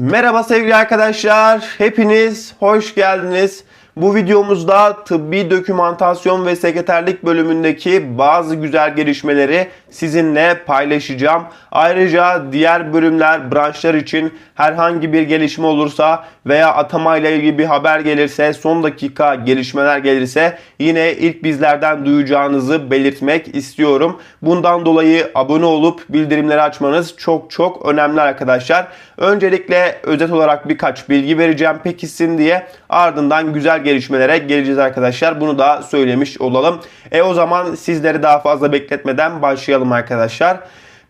Merhaba sevgili arkadaşlar. Hepiniz hoş geldiniz. Bu videomuzda tıbbi dokümantasyon ve sekreterlik bölümündeki bazı güzel gelişmeleri sizinle paylaşacağım. Ayrıca diğer bölümler, branşlar için herhangi bir gelişme olursa veya atamayla ilgili bir haber gelirse, son dakika gelişmeler gelirse yine ilk bizlerden duyacağınızı belirtmek istiyorum. Bundan dolayı abone olup bildirimleri açmanız çok çok önemli arkadaşlar. Öncelikle özet olarak birkaç bilgi vereceğim pekişsin diye ardından güzel gelişmelere geleceğiz arkadaşlar. Bunu da söylemiş olalım. E o zaman sizleri daha fazla bekletmeden başlayalım arkadaşlar.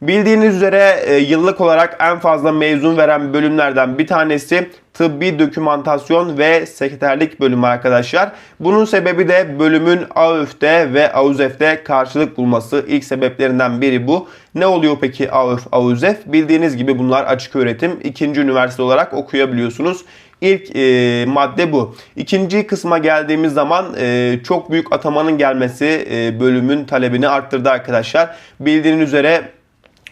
Bildiğiniz üzere e, yıllık olarak en fazla mezun veren bölümlerden bir tanesi tıbbi dokümantasyon ve sekreterlik bölümü arkadaşlar. Bunun sebebi de bölümün AÜF'de ve AUZEF'de karşılık bulması. İlk sebeplerinden biri bu. Ne oluyor peki AÜF, AUZEF? Bildiğiniz gibi bunlar açık öğretim. ikinci üniversite olarak okuyabiliyorsunuz. İlk e, madde bu. İkinci kısma geldiğimiz zaman e, çok büyük atamanın gelmesi e, bölümün talebini arttırdı arkadaşlar. Bildiğiniz üzere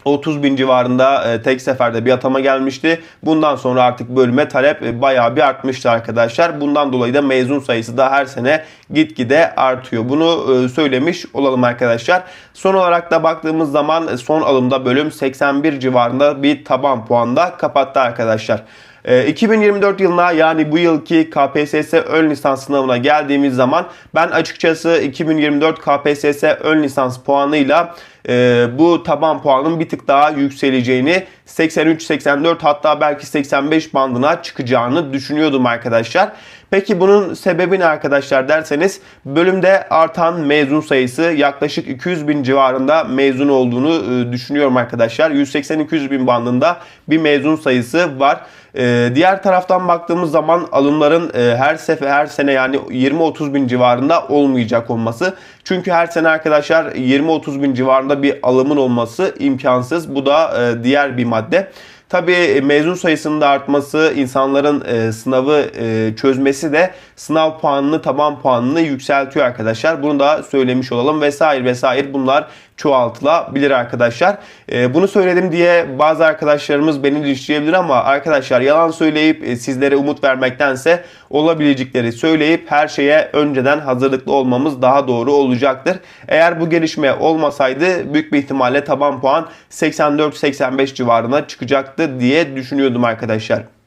30 bin civarında e, tek seferde bir atama gelmişti. Bundan sonra artık bölüme talep e, bayağı bir artmıştı arkadaşlar. Bundan dolayı da mezun sayısı da her sene gitgide artıyor. Bunu e, söylemiş olalım arkadaşlar. Son olarak da baktığımız zaman son alımda bölüm 81 civarında bir taban puanda kapattı arkadaşlar. E, 2024 yılına yani bu yılki KPSS ön lisans sınavına geldiğimiz zaman ben açıkçası 2024 KPSS ön lisans puanıyla e, bu taban puanın bir tık daha yükseleceğini 83-84 hatta belki 85 bandına çıkacağını düşünüyordum arkadaşlar. Peki bunun sebebi ne arkadaşlar derseniz bölümde artan mezun sayısı yaklaşık 200 bin civarında mezun olduğunu e, düşünüyorum arkadaşlar. 180-200 bin bandında bir mezun sayısı var. Ee, diğer taraftan baktığımız zaman alımların e, her sefer her sene yani 20-30 bin civarında olmayacak olması. Çünkü her sene arkadaşlar 20-30 bin civarında bir alımın olması imkansız. Bu da e, diğer bir madde. Tabii mezun sayısının da artması, insanların e, sınavı e, çözmesi de sınav puanını, taban puanını yükseltiyor arkadaşlar. Bunu da söylemiş olalım vesaire vesaire bunlar çoğaltılabilir arkadaşlar. E, bunu söyledim diye bazı arkadaşlarımız beni linçleyebilir ama arkadaşlar yalan söyleyip e, sizlere umut vermektense olabilecekleri söyleyip her şeye önceden hazırlıklı olmamız daha doğru olacaktır. Eğer bu gelişme olmasaydı büyük bir ihtimalle taban puan 84-85 civarına çıkacaktı diye düşünüyordum arkadaşlar.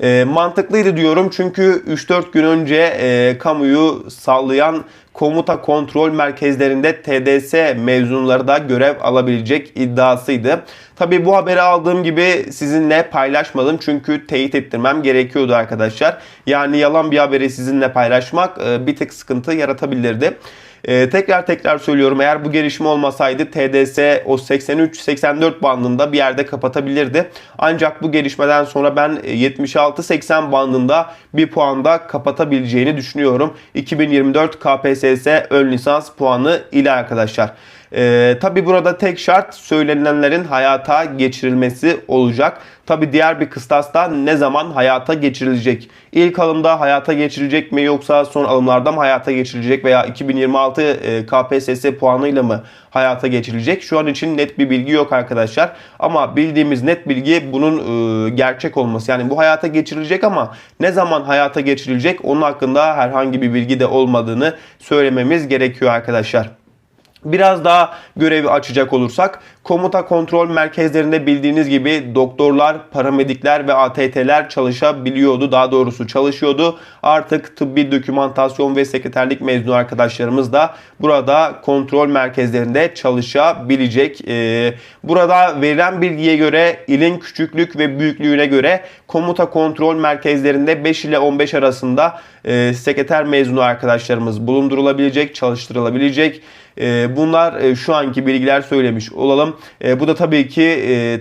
E, mantıklıydı diyorum çünkü 3-4 gün önce e, kamuyu sallayan komuta kontrol merkezlerinde TDS mezunları da görev alabilecek iddiasıydı. Tabi bu haberi aldığım gibi sizinle paylaşmadım çünkü teyit ettirmem gerekiyordu arkadaşlar. Yani yalan bir haberi sizinle paylaşmak e, bir tık sıkıntı yaratabilirdi. Ee, tekrar tekrar söylüyorum eğer bu gelişme olmasaydı TDS o 83-84 bandında bir yerde kapatabilirdi. Ancak bu gelişmeden sonra ben 76-80 bandında bir puanda kapatabileceğini düşünüyorum. 2024 KPSS ön lisans puanı ile arkadaşlar. Ee, Tabi burada tek şart söylenilenlerin hayata geçirilmesi olacak. Tabi diğer bir kıstasda ne zaman hayata geçirilecek? İlk alımda hayata geçirilecek mi yoksa son alımlarda mı hayata geçirilecek veya 2026 e, KPSS puanıyla mı hayata geçirilecek? Şu an için net bir bilgi yok arkadaşlar. Ama bildiğimiz net bilgi bunun e, gerçek olması. Yani bu hayata geçirilecek ama ne zaman hayata geçirilecek onun hakkında herhangi bir bilgi de olmadığını söylememiz gerekiyor arkadaşlar. Biraz daha görevi açacak olursak komuta kontrol merkezlerinde bildiğiniz gibi doktorlar, paramedikler ve ATT'ler çalışabiliyordu. Daha doğrusu çalışıyordu. Artık tıbbi dokümantasyon ve sekreterlik mezunu arkadaşlarımız da burada kontrol merkezlerinde çalışabilecek. Ee, burada verilen bilgiye göre ilin küçüklük ve büyüklüğüne göre komuta kontrol merkezlerinde 5 ile 15 arasında e, sekreter mezunu arkadaşlarımız bulundurulabilecek, çalıştırılabilecek. E, bunlar e, şu anki bilgiler söylemiş olalım. E, bu da tabii ki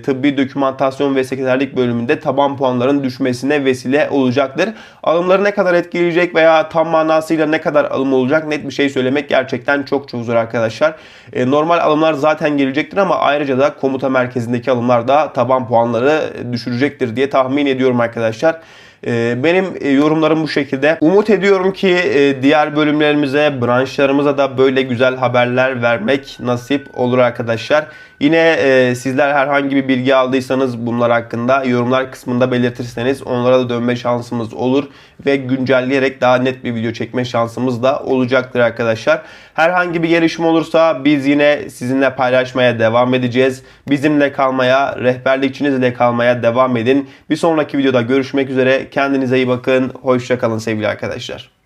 tıbbi dokümantasyon ve sekreterlik bölümünde taban puanların düşmesine vesile olacaktır. Alımları ne kadar etkileyecek veya tam manasıyla ne kadar alım olacak net bir şey söylemek gerçekten çok çok zor arkadaşlar. Normal alımlar zaten gelecektir ama ayrıca da komuta merkezindeki alımlar da taban puanları düşürecektir diye tahmin ediyorum arkadaşlar. E, benim e, yorumlarım bu şekilde. Umut ediyorum ki e, diğer bölümlerimize, branşlarımıza da böyle güzel haberler vermek nasip olur arkadaşlar. Yine e, sizler herhangi bir bilgi aldıysanız bunlar hakkında yorumlar kısmında belirtirseniz onlara da dönme şansımız olur ve güncelleyerek daha net bir video çekme şansımız da olacaktır arkadaşlar. Herhangi bir gelişme olursa biz yine sizinle paylaşmaya devam edeceğiz. Bizimle kalmaya, rehberlikçinizle kalmaya devam edin. Bir sonraki videoda görüşmek üzere. Kendinize iyi bakın. Hoşçakalın sevgili arkadaşlar.